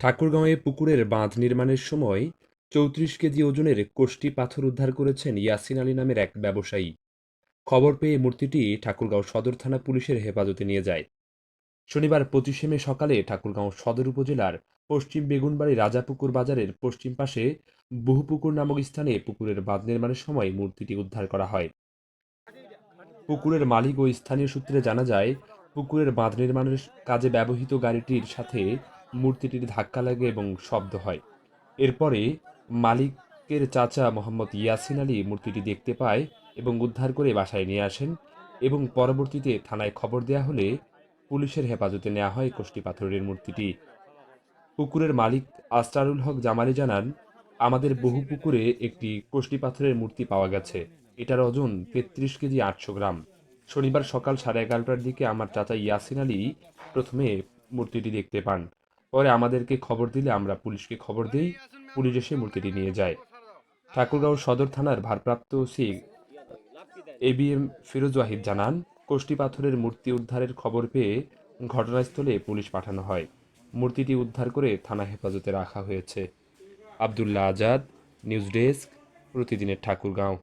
ঠাকুরগাঁওয়ে পুকুরের বাঁধ নির্মাণের সময় চৌত্রিশ কেজি ওজনের কোষ্টি পাথর উদ্ধার করেছেন ইয়াসিন আলী নামের এক ব্যবসায়ী। খবর পেয়ে মূর্তিটি ঠাকুরগাঁও সদর থানা পুলিশের হেফাজতে নিয়ে যায়। শনিবার পঁচিশে মে সকালে ঠাকুরগাঁও সদর উপজেলার পশ্চিম বেগুনবাড়ি রাজাপুকুর বাজারের পশ্চিম পাশে বহুপুকুর নামক স্থানে পুকুরের বাঁধ নির্মাণের সময় মূর্তিটি উদ্ধার করা হয়। পুকুরের মালিক ও স্থানীয় সূত্রে জানা যায়, পুকুরের বাঁধ নির্মাণের কাজে ব্যবহৃত গাড়িটির সাথে মূর্তিটির ধাক্কা লাগে এবং শব্দ হয়। এরপরে মালিকের চাচা মোহাম্মদ ইয়াসিন আলী মূর্তিটি দেখতে পায় এবং উদ্ধার করে বাসায় নিয়ে আসেন এবং পরবর্তীতে থানায় খবর দেয়া হলে পুলিশের হেফাজতে নেওয়া হয় কোষ্টি পাথরের মূর্তিটি। পুকুরের মালিক আস্তারুল হক জামালি জানান, আমাদের বহু পুকুরে একটি কোষ্টি পাথরের মূর্তি পাওয়া গেছে। এটার ওজন তেত্রিশ কেজি আটশো গ্রাম। শনিবার সকাল সাড়ে এগারোটার দিকে আমার চাচা ইয়াসিন আলী প্রথমে মূর্তিটি দেখতে পান। পরে আমাদেরকে খবর দিলে আমরা পুলিশকে খবর দিই, পুলিশ এসে মূর্তিটি নিয়ে যায়। ঠাকুরগাঁও সদর থানার ভারপ্রাপ্ত OC A B M Firoz Wahid জানান কোষ্টি পাথরের মূর্তি উদ্ধারের খবর পেয়ে ঘটনাস্থলে পুলিশ পাঠানো হয়। মূর্তিটি উদ্ধার করে থানা হেফাজতে রাখা হয়েছে। আবদুল্লাহ আজাদ, নিউজ ডেস্ক, প্রতিদিনের ঠাকুরগাঁও।